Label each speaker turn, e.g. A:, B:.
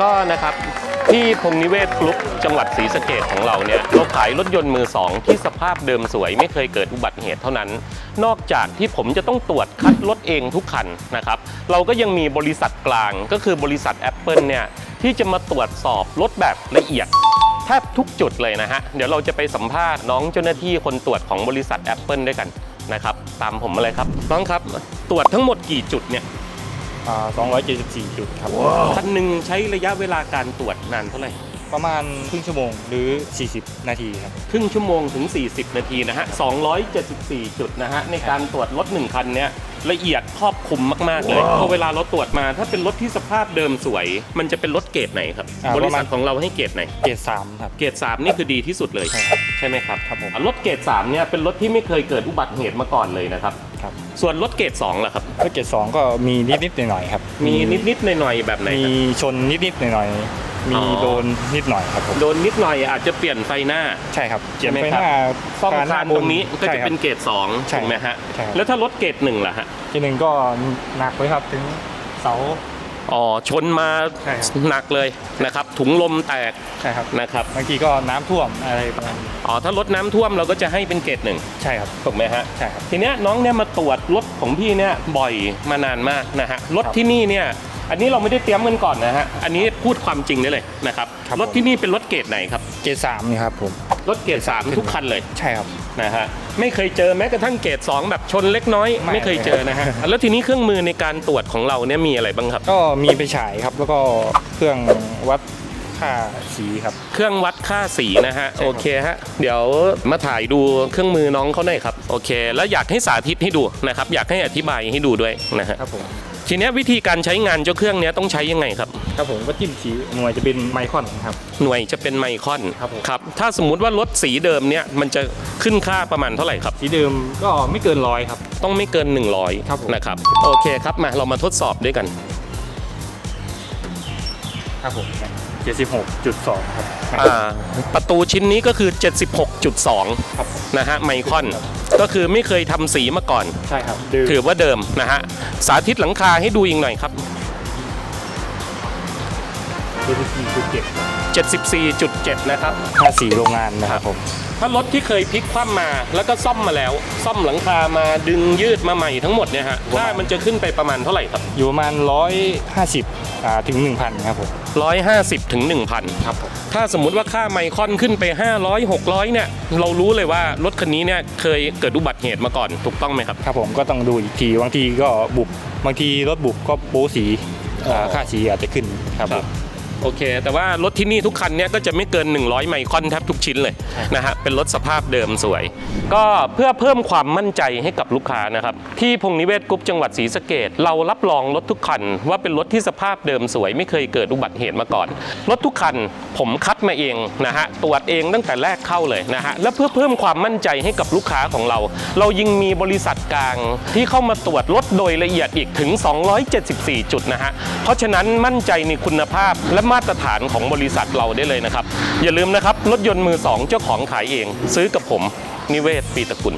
A: ก็นะครับที่พงนิเวศกรุ๊ปจังหวัดศรีสะเกดของเราเนี่ยเราขายรถยนต์มือสองที่สภาพเดิมสวยไม่เคยเกิดอุบัติเหตุเท่านั้น นอกจากที่ผมจะต้องตรวจคัดรถเองทุกคันนะครับ เราก็ยังมีบริษัทกลางก็คือบริษัท Apple เนี่ยที่จะมาตรวจสอบรถแบบละเอียดแทบทุกจุดเลยนะฮะ เดี๋ยวเราจะไปสัมภาษณ์น้องเจ้าหน้าที่คนตรวจของบริษัท Apple ด้วยกันนะครับ ตามผมมาเลยครับ น้องครับ ตรวจทั้งหมดกี่จุดเนี่ย
B: 274 จุดครับ
A: คันหนึ่งใช้ระยะเวลาการตรวจนานเท่าไหร่
B: ประมาณครึ่งชั่วโมงหรือ 40 นาทีครับ
A: ครึ่งชั่วโมงถึง 40 นาทีนะฮะ 274 จุดนะฮะ ในการตรวจรถ 1 คันเนี้ยละเอียดครอบคลุมมาก ๆ เลยพอเวลาเราตรวจมา ถ้าเป็นรถที่สภาพเดิมสวย มันจะเป็นรถเกรดไหนครับ
B: อ่า
A: บริษั
B: ประมา
A: ท
B: ณ
A: ของเราให้เกรดไหน
B: เกรด3ครับ
A: เกรด3นี่คือดีที่สุดเลย
B: ใช่ครับ
A: ใช่ไหมครับ
B: ครับผม
A: อะรถเกรด3เนี่ยเป็นรถที่ไม่เคยเกิดอุบัติเหตุมาก่อนเลยนะครับ
B: ครับ
A: ส่วนรถเกรด2ล่ะครับ
B: แล้วเกรด2ก็มีนิดๆหน่อยๆครับ
A: มีนิดๆหน่อยๆแบบไหน
B: มี
A: ครับ
B: ชนนิดๆหน่อยๆมี
A: อ๋อ
B: โดนนิดหน่อยครับผม
A: โดนนิดหน่อยอาจจะเปลี่ยนไฟหน้า
B: ใช่ครับ
A: ใช่ไหม
B: เปลี่ยน
A: ครับ
B: ไฟหน้า
A: ซ่อม
B: ห
A: คานตรงนี้ก็
B: ใช่
A: จะ
B: ครับ
A: เป็นเกรด2
B: ใช่
A: ถูกไหมฮะ
B: ใช่ครับ
A: แล้วถ้ารถเกรด1ล่ะฮะ
B: ทีหนึ่งก็หนักเลยครับถึงเสา
A: อ๋อชนมา
B: ใช่ครับ
A: หนักเลยนะครับ ถุงลมแตก
B: ใช่ครับ
A: นะครับ
B: บางทีก็น้ำท่วมอะไรประมาณนี้
A: อ๋อถ้ารถน้ำท่วมเราก็จะให้เป็นเกรดหนึ่ง
B: ใช่ครับ
A: ถูกไหมฮะ
B: ใช่ครับ
A: ทีเนี้ยน้องเนี่ยมาตรวจรถของพี่เนี่ยบ่อยมานานมากนะฮะรถ
B: ครับ
A: ที่นี่เนี่ยอันนี้เราไม่ได้เตรียมกันก่อนนะฮะอันนี้พูดความจริงได้เลยนะครับ
B: ครับ
A: รถที่นี่เป็นรถเกรดไหนครับ
B: เกรด3นี่ครับผม
A: รถเกรดสามทุกคันเลย
B: ใช่ครับ
A: นะฮะไม่เคยเจอแม้กระทั่งเกรด2แบบชนเล็กน้อย
B: ไม่
A: ไม่เคยเจอนะฮะแล้วทีนี้เครื่องมือในการตรวจของเราเนี่ยมีอะไรบ้างครับ
B: ก็มีไปฉายครับ แล้วก็เครื่องวัดค่าสีครับ
A: เครื่องวัดค่าสีนะฮะ
B: ใช่ครับ
A: โอเคฮะ เดี๋ยวมาถ่ายดูเครื่องมือน้องเขาหน่อยครับ โอเค แล้วอยากให้สาธิตให้ดูนะครับ อยากให้อธิบายให้ดูด้วยนะฮะ
B: ครับผม
A: ทีเนี้ยวิธีการใช้งานเจ้าเครื่องเนี้ยต้องใช้ยังไงครับ
B: ครับผมก็จิ้มสีหน่วยจะเป็นไมครอนครับ
A: หน่วยจะเป็นไมครอน
B: ครับผม
A: ครับ ถ้าสมมุติว่ารถสีเดิมเนี่ยมันจะขึ้นค่าประมาณเท่าไหร่ครับ
B: สีเดิมก็ไม่เกินร้อยครับ
A: ต้องไม่เกิน
B: ครับผม
A: 100นะครับ โอเคครับมาเรามาทดสอบด้วยกัน
B: ครับผม76.2ครับ
A: อ่า ประตูชิ้นนี้ก็คือ
B: ครับ
A: 76.2 นะฮะไมครอนก็คือไม่เคยทำสีมาก่อน
B: ใช่ครับดืม
A: ถือว่าเดิมนะฮะสาธิตหลังคาให้ดูอีกหน่อยครับ
B: 74.7
A: 74.7 นะครับ
B: ค่าสีโรงงานนะครับผม
A: ถ้ารถที่เคยพลิกคว่ำมาแล้วก็ซ่อมมาแล้ว ซ่อมหลังคามาดึงยืดมาใหม่ทั้งหมดเนี่ยฮะค่ามันจะขึ้นไปประมาณเท่าไหร่ครับ
B: อยู่ประมาณ 150อ่าถึง 1,000 ครับผม
A: 150ถึง1,000
B: ครับผม
A: ถ้าสมมุติว่าค่าไมครอนขึ้นไป 500 600 เนี่ย เรารู้เลยว่ารถคันนี้เนี่ยเคยเกิดอุบัติเหตุมาก่อนถูกต้องไหมครับ
B: ครับผมก็ต้องดูอีกที บางทีก็บุบบางทีรถบุบก็โป๊สีอ่า
A: อ๋อ
B: ค่าสีอาจจะขึ้นครับผม
A: โอเค แต่ว่ารถที่นี่ทุกคันเนี่ยก็จะไม่เกิน 100 ไมครอนแทบทุกชิ้นเลยนะฮะเป็นรถสภาพเดิมสวย ก็เพื่อเพิ่มความมั่นใจให้กับลูกค้านะครับที่พงนิเวศกรุ๊ปจังหวัดศรีสะเกดเรารับรองรถทุกคัน ว่าเป็นรถที่สภาพเดิมสวย ไม่เคยเกิดอุบัติเหตุมาก่อนรถทุกคันผมคัดมาเองนะฮะตรวจเองตั้งแต่แรกเข้าเลยนะฮะและเพื่อเพิ่มความมั่นใจให้กับลูกค้าของเรา เรายิ่งมีบริษัทกลางที่เข้ามาตรวจรถโดยละเอียดอีกถึง 274 จุดนะฮะเพราะฉะนั้นมั่นใจในคุณภาพและมาตรฐานของบริษัทเราได้เลยนะครับ อย่าลืมนะครับ รถยนต์มือสองเจ้าของขายเอง ซื้อกับผม นิเวศปีตะกุล